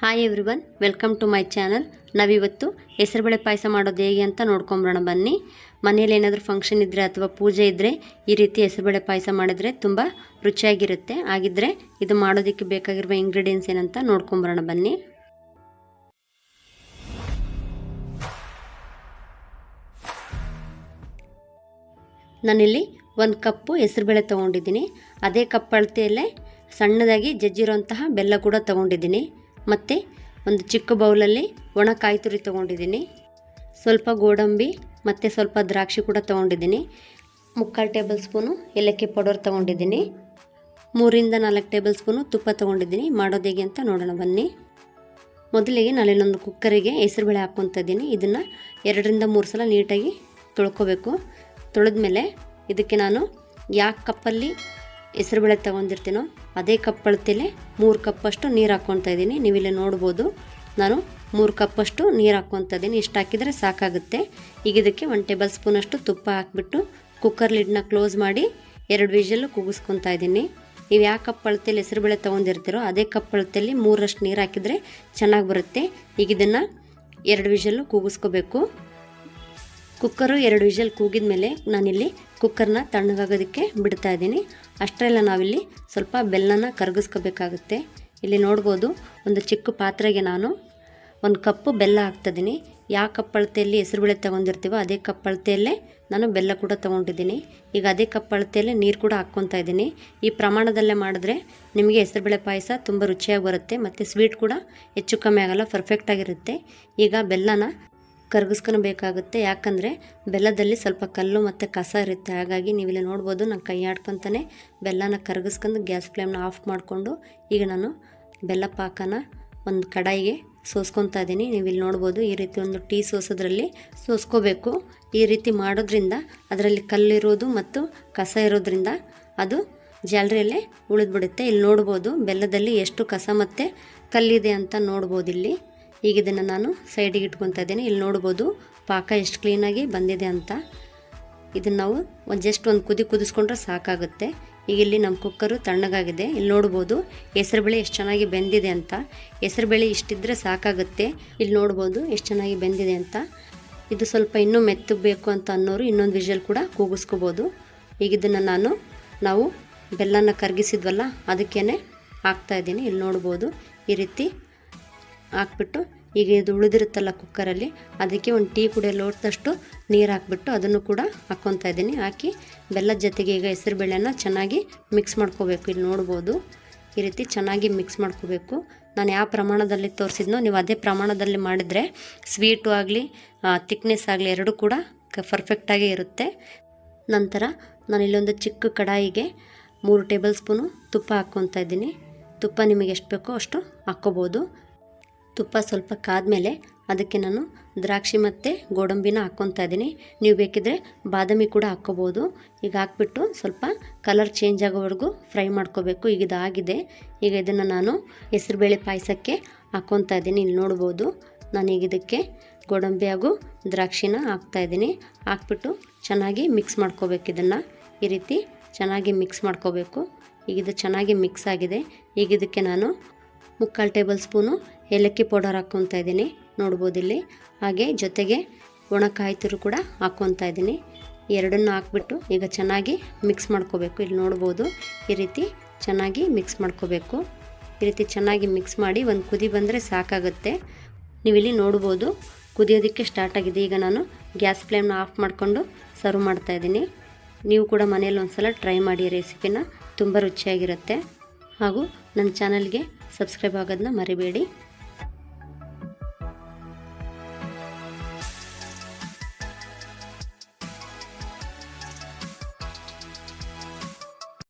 Hi everyone welcome to my channel ನಾವಿವತ್ತು ಹೆಸರುಬೇಳೆ ಪಾಯಸ ಮಾಡೋದು ಹೇಗೆ ಅಂತ ನೋಡ್ಕೊಂಬರೋಣ ಬನ್ನಿ. ಮನೇಲಿ ಏನಾದರೂ ಫಂಕ್ಷನ್ ಇದ್ದರೆ ಅಥವಾ ಪೂಜೆ ಇದ್ದರೆ ಈ ರೀತಿ ಹೆಸರುಬೇಳೆ ಪಾಯಸ ಮಾಡಿದರೆ ತುಂಬ ರುಚಿಯಾಗಿರುತ್ತೆ. ಹಾಗಿದ್ದರೆ ಇದು ಮಾಡೋದಕ್ಕೆ ಬೇಕಾಗಿರುವ ಇಂಗ್ರೀಡಿಯೆಂಟ್ಸ್ ಏನಂತ ನೋಡ್ಕೊಂಬರೋಣ ಬನ್ನಿ. ನಾನಿಲ್ಲಿ ಒಂದು ಕಪ್ಪು ಹೆಸರುಬೇಳೆ ತೊಗೊಂಡಿದ್ದೀನಿ. ಅದೇ ಕಪ್ ಅಳತೆಯಲ್ಲೇ ಸಣ್ಣದಾಗಿ ಜಜ್ಜಿರೋಂತಹ ಬೆಲ್ಲ ಕೂಡ ತೊಗೊಂಡಿದ್ದೀನಿ. ಮತ್ತು ಒಂದು ಚಿಕ್ಕ ಬೌಲಲ್ಲಿ ಒಣ ಕಾಯಿ ತುರಿ ತೊಗೊಂಡಿದ್ದೀನಿ. ಸ್ವಲ್ಪ ಗೋಡಂಬಿ, ಮತ್ತು ಸ್ವಲ್ಪ ದ್ರಾಕ್ಷಿ ಕೂಡ ತೊಗೊಂಡಿದ್ದೀನಿ. ಮುಕ್ಕಾಲು ಟೇಬಲ್ ಸ್ಪೂನು ಏಲಕ್ಕಿ ಪೌಡರ್ ತೊಗೊಂಡಿದ್ದೀನಿ. ಮೂರಿಂದ ನಾಲ್ಕು ಟೇಬಲ್ ಸ್ಪೂನು ತುಪ್ಪ ತೊಗೊಂಡಿದ್ದೀನಿ. ಮಾಡೋದು ಹೇಗೆ ಅಂತ ನೋಡೋಣ, ಬನ್ನಿ. ಮೊದಲಿಗೆ ನಾನಿಲ್ಲೊಂದು ಕುಕ್ಕರಿಗೆ ಹೆಸರುಬೇಳೆ ಹಾಕ್ಕೊತ ಇದ್ದೀನಿ. ಇದನ್ನು ಎರಡರಿಂದ ಮೂರು ಸಲ ನೀಟಾಗಿ ತೊಳ್ಕೊಬೇಕು. ತೊಳೆದ್ಮೇಲೆ ಇದಕ್ಕೆ ನಾನು ಯಾವ ಕಪ್ಪಲ್ಲಿ ಹೆಸರುಬೇಳೆ ತೊಗೊಂಡಿರ್ತೀನೋ, ಅದೇ ಕಪ್ ಅಳತೆಲೆ ಮೂರು ಕಪ್ಪಷ್ಟು ನೀರು ಹಾಕ್ಕೊತಾ ಇದ್ದೀನಿ. ನೀವಿಲ್ಲಿ ನೋಡ್ಬೋದು, ನಾನು ಮೂರು ಕಪ್ಪಷ್ಟು ನೀರು ಹಾಕ್ಕೊತಾ ಇದ್ದೀನಿ. ಇಷ್ಟು ಹಾಕಿದರೆ ಸಾಕಾಗುತ್ತೆ. ಈಗ ಇದಕ್ಕೆ ಒಂದು ಟೇಬಲ್ ಸ್ಪೂನಷ್ಟು ತುಪ್ಪ ಹಾಕ್ಬಿಟ್ಟು ಕುಕ್ಕರ್ ಲಿಡ್ನ ಕ್ಲೋಸ್ ಮಾಡಿ ಎರಡು ವಿಷಲ್ಲು ಕೂಗಿಸ್ಕೊತಾ ಇದ್ದೀನಿ. ನೀವು ಯಾವ ಕಪ್ ಅಳತೆಯಲ್ಲಿ ಹೆಸರುಬೇಳೆ ತೊಗೊಂಡಿರ್ತೀರೋ, ಅದೇ ಕಪ್ ಅಳತೆಯಲ್ಲಿ ಮೂರಷ್ಟು ನೀರು ಹಾಕಿದರೆ ಚೆನ್ನಾಗಿ ಬರುತ್ತೆ. ಈಗ ಇದನ್ನು ಎರಡು ವಿಷಲ್ಲು ಕೂಗಿಸ್ಕೋಬೇಕು. ಕುಕ್ಕರು ಎರಡು ವಿಷಲ್ ಕೂಗಿದ ಮೇಲೆ ನಾನಿಲ್ಲಿ ಕುಕ್ಕರ್ನ ತಣ್ಣಗಾಗೋದಕ್ಕೆ ಬಿಡ್ತಾ ಇದ್ದೀನಿ. ಅಷ್ಟರೆಲ್ಲ ನಾವಿಲ್ಲಿ ಸ್ವಲ್ಪ ಬೆಲ್ಲನ ಕರಗಿಸ್ಕೋಬೇಕಾಗುತ್ತೆ. ಇಲ್ಲಿ ನೋಡ್ಬೋದು, ಒಂದು ಚಿಕ್ಕ ಪಾತ್ರೆಗೆ ನಾನು ಒಂದು ಕಪ್ಪು ಬೆಲ್ಲ ಹಾಕ್ತಿದ್ದೀನಿ ಯಾವ ಕಪ್ ಅಳತೆಯಲ್ಲಿ ಹೆಸರುಬೇಳೆ ತೊಗೊಂಡಿರ್ತೀವೋ ಅದೇ ಕಪ್ ಅಳತೆಯಲ್ಲೇ ನಾನು ಬೆಲ್ಲ ಕೂಡ ತೊಗೊಂಡಿದ್ದೀನಿ. ಈಗ ಅದೇ ಕಪ್ ಅಳತೆಯಲ್ಲೇ ನೀರು ಕೂಡ ಹಾಕ್ಕೊತಾ ಇದ್ದೀನಿ. ಈ ಪ್ರಮಾಣದಲ್ಲೇ ಮಾಡಿದ್ರೆ ನಿಮಗೆ ಹೆಸರುಬೇಳೆ ಪಾಯಸ ತುಂಬ ರುಚಿಯಾಗಿ ಬರುತ್ತೆ ಮತ್ತು ಸ್ವೀಟ್ ಕೂಡ ಹೆಚ್ಚು ಕಮ್ಮಿ ಆಗೋಲ್ಲ ಪರ್ಫೆಕ್ಟಾಗಿರುತ್ತೆ ಈಗ ಬೆಲ್ಲನ ಕರಗಿಸ್ಕೊಬೇಕಾಗುತ್ತೆ ಯಾಕಂದರೆ ಬೆಲ್ಲದಲ್ಲಿ ಸ್ವಲ್ಪ ಕಲ್ಲು ಮತ್ತು ಕಸ ಇರುತ್ತೆ. ಹಾಗಾಗಿ ನೀವಿಲ್ಲಿ ನೋಡ್ಬೋದು ನಾನು ಕೈ ಆಡ್ಕೊತಾನೆ ಬೆಲ್ಲನ ಕರಗಿಸ್ಕೊಂಡು ಗ್ಯಾಸ್ ಫ್ಲೇಮ್ನ ಆಫ್ ಮಾಡಿಕೊಂಡು ಈಗ ನಾನು ಬೆಲ್ಲ ಪಾಕನ ಒಂದು ಕಡಾಯಿಗೆ ಸೋಸ್ಕೊತಾ ಇದ್ದೀನಿ. ನೀವು ಇಲ್ಲಿ ನೋಡ್ಬೋದು ಈ ರೀತಿ ಒಂದು ಟೀ ಸೋಸೋದ್ರಲ್ಲಿ ಸೋಸ್ಕೋಬೇಕು. ಈ ರೀತಿ ಮಾಡೋದ್ರಿಂದ ಅದರಲ್ಲಿ ಕಲ್ಲಿರೋದು ಮತ್ತು ಕಸ ಇರೋದ್ರಿಂದ ಅದು ಜಾಲರಿಯಲ್ಲೇ ಉಳಿದ್ಬಿಡುತ್ತೆ. ಇಲ್ಲಿ ನೋಡ್ಬೋದು ಬೆಲ್ಲದಲ್ಲಿ ಎಷ್ಟು ಕಸ ಮತ್ತು ಕಲ್ಲಿದೆ ಅಂತ ನೋಡ್ಬೋದು ಇಲ್ಲಿ. ಈಗ ಇದನ್ನು ನಾನು ಸೈಡಿಗೆ ಇಟ್ಕೊತಾ ಇದ್ದೀನಿ. ಇಲ್ಲಿ ನೋಡ್ಬೋದು ಪಾಕ ಎಷ್ಟು ಕ್ಲೀನಾಗಿ ಬಂದಿದೆ ಅಂತ. ಇದನ್ನು ನಾವು ಒಂದು ಜಸ್ಟ್ ಒಂದು ಕುದಿ ಕುದಿಸ್ಕೊಂಡ್ರೆ ಸಾಕಾಗುತ್ತೆ. ಈಗ ಇಲ್ಲಿ ನಮ್ಮ ಕುಕ್ಕರು ತಣ್ಣಗಾಗಿದೆ. ಇಲ್ಲಿ ನೋಡ್ಬೋದು ಹೆಸರುಬೇಳೆ ಎಷ್ಟು ಚೆನ್ನಾಗಿ ಬೆಂದಿದೆ ಅಂತ. ಹೆಸರುಬೇಳೆ ಇಷ್ಟಿದ್ರೆ ಸಾಕಾಗುತ್ತೆ. ಇಲ್ಲಿ ನೋಡ್ಬೋದು ಎಷ್ಟು ಚೆನ್ನಾಗಿ ಬೆಂದಿದೆ ಅಂತ. ಇದು ಸ್ವಲ್ಪ ಇನ್ನೂ ಮೆತ್ತಗೆ ಬೇಕು ಅಂತ ಅನ್ನೋರು ಇನ್ನೊಂದು ವಿಷಲ್ ಕೂಡ ಕೂಗಿಸ್ಕೋಬೋದು. ಈಗ ಇದನ್ನು ನಾನು ನಾವು ಬೆಲ್ಲನ ಕರಗಿಸಿದ್ವಲ್ಲ ಅದಕ್ಕೇ ಹಾಕ್ತಾ ಇದ್ದೀನಿ. ಇಲ್ಲಿ ನೋಡ್ಬೋದು ಈ ರೀತಿ ಹಾಕ್ಬಿಟ್ಟು ಈಗ ಇದು ಉಳಿದಿರುತ್ತಲ್ಲ ಕುಕ್ಕರಲ್ಲಿ, ಅದಕ್ಕೆ ಒಂದು ಟೀ ಕುಡಿಯೋ ಲೋಟದಷ್ಟು ನೀರು ಹಾಕ್ಬಿಟ್ಟು ಅದನ್ನು ಕೂಡ ಹಾಕ್ಕೊತಾ ಇದ್ದೀನಿ. ಹಾಕಿ ಬೆಲ್ಲದ ಜೊತೆಗೆ ಈಗ ಹೆಸರುಬೇಳೆನ ಚೆನ್ನಾಗಿ ಮಿಕ್ಸ್ ಮಾಡ್ಕೋಬೇಕು. ಇಲ್ಲಿ ನೋಡ್ಬೋದು, ಈ ರೀತಿ ಚೆನ್ನಾಗಿ ಮಿಕ್ಸ್ ಮಾಡ್ಕೋಬೇಕು. ನಾನು ಯಾವ ಪ್ರಮಾಣದಲ್ಲಿ ತೋರಿಸಿದ್ನೋ ನೀವು ಅದೇ ಪ್ರಮಾಣದಲ್ಲಿ ಮಾಡಿದರೆ ಸ್ವೀಟು ಆಗಲಿ ತಿಕ್ನೆಸ್ ಆಗಲಿ ಎರಡೂ ಕೂಡ ಪರ್ಫೆಕ್ಟಾಗೇ ಇರುತ್ತೆ. ನಂತರ ನಾನು ಇಲ್ಲೊಂದು ಚಿಕ್ಕ ಕಡಾಯಿಗೆ ಮೂರು ಟೇಬಲ್ ಸ್ಪೂನು ತುಪ್ಪ ಹಾಕ್ಕೊತಾ ಇದ್ದೀನಿ. ತುಪ್ಪ ನಿಮಗೆ ಎಷ್ಟು ಬೇಕೋ ಅಷ್ಟು ಹಾಕ್ಕೋಬೋದು. ತುಪ್ಪ ಸ್ವಲ್ಪ ಕಾದ್ಮೇಲೆ ಅದಕ್ಕೆ ನಾನು ದ್ರಾಕ್ಷಿ ಮತ್ತು ಗೋಡಂಬಿನ ಹಾಕ್ಕೊತಾ ಇದ್ದೀನಿ. ನೀವು ಬೇಕಿದ್ರೆ ಬಾದಾಮಿ ಕೂಡ ಹಾಕ್ಕೋಬೋದು. ಈಗ ಹಾಕ್ಬಿಟ್ಟು ಸ್ವಲ್ಪ ಕಲರ್ ಚೇಂಜ್ ಆಗೋವರೆಗೂ ಫ್ರೈ ಮಾಡ್ಕೋಬೇಕು. ಈಗ ಇದಾಗಿದೆ. ಈಗ ಇದನ್ನು ನಾನು ಹೆಸರುಬೇಳೆ ಪಾಯಸಕ್ಕೆ ಹಾಕ್ಕೊತಾ ಇದ್ದೀನಿ. ಇಲ್ಲಿ ನೋಡ್ಬೋದು ನಾನೀಗ ಇದಕ್ಕೆ ಗೋಡಂಬಿ ಹಾಗೂ ದ್ರಾಕ್ಷಿನ ಹಾಕ್ತಾಯಿದ್ದೀನಿ ಹಾಕ್ಬಿಟ್ಟು ಚೆನ್ನಾಗಿ ಮಿಕ್ಸ್ ಮಾಡ್ಕೋಬೇಕು ಇದನ್ನು. ಈ ರೀತಿ ಚೆನ್ನಾಗಿ ಮಿಕ್ಸ್ ಮಾಡ್ಕೋಬೇಕು. ಈಗ ಇದು ಚೆನ್ನಾಗಿ ಮಿಕ್ಸ್ ಆಗಿದೆ. ಈಗ ಇದಕ್ಕೆ ನಾನು ಮುಕ್ಕಾಲು ಟೇಬಲ್ ಸ್ಪೂನು ಏಲಕ್ಕಿ ಪೌಡರ್ ಹಾಕ್ಕೊತಾ ಇದ್ದೀನಿ. ನೋಡ್ಬೋದು ಇಲ್ಲಿ. ಹಾಗೆ ಜೊತೆಗೆ ಒಣ ಕಾಯಿ ತುರು ಕೂಡ ಹಾಕ್ಕೊತಾ ಇದ್ದೀನಿ. ಎರಡನ್ನು ಹಾಕ್ಬಿಟ್ಟು ಈಗ ಚೆನ್ನಾಗಿ ಮಿಕ್ಸ್ ಮಾಡ್ಕೋಬೇಕು. ಇಲ್ಲಿ ನೋಡ್ಬೋದು ಈ ರೀತಿ ಚೆನ್ನಾಗಿ ಮಿಕ್ಸ್ ಮಾಡ್ಕೋಬೇಕು. ಈ ರೀತಿ ಚೆನ್ನಾಗಿ ಮಿಕ್ಸ್ ಮಾಡಿ ಒಂದು ಕುದಿ ಬಂದರೆ ಸಾಕಾಗುತ್ತೆ. ನೀವಿಲ್ಲಿ ನೋಡ್ಬೋದು ಕುದಿಯೋದಕ್ಕೆ ಸ್ಟಾರ್ಟ್ ಆಗಿದೆ. ಈಗ ನಾನು ಗ್ಯಾಸ್ ಫ್ಲೇಮ್ನ ಆಫ್ ಮಾಡಿಕೊಂಡು ಸರ್ವ್ ಮಾಡ್ತಾಯಿದ್ದೀನಿ ನೀವು ಕೂಡ ಮನೇಲಿ ಒಂದು ಸಲ ಟ್ರೈ ಮಾಡಿ ರೆಸಿಪಿನ. ತುಂಬ ರುಚಿಯಾಗಿರುತ್ತೆ. ಹಾಗೂ ನನ್ನ ಚಾನಲ್ಗೆ ಸಬ್ಸ್ಕ್ರೈಬ್ ಆಗೋದನ್ನ ಮರಿಬೇಡಿ.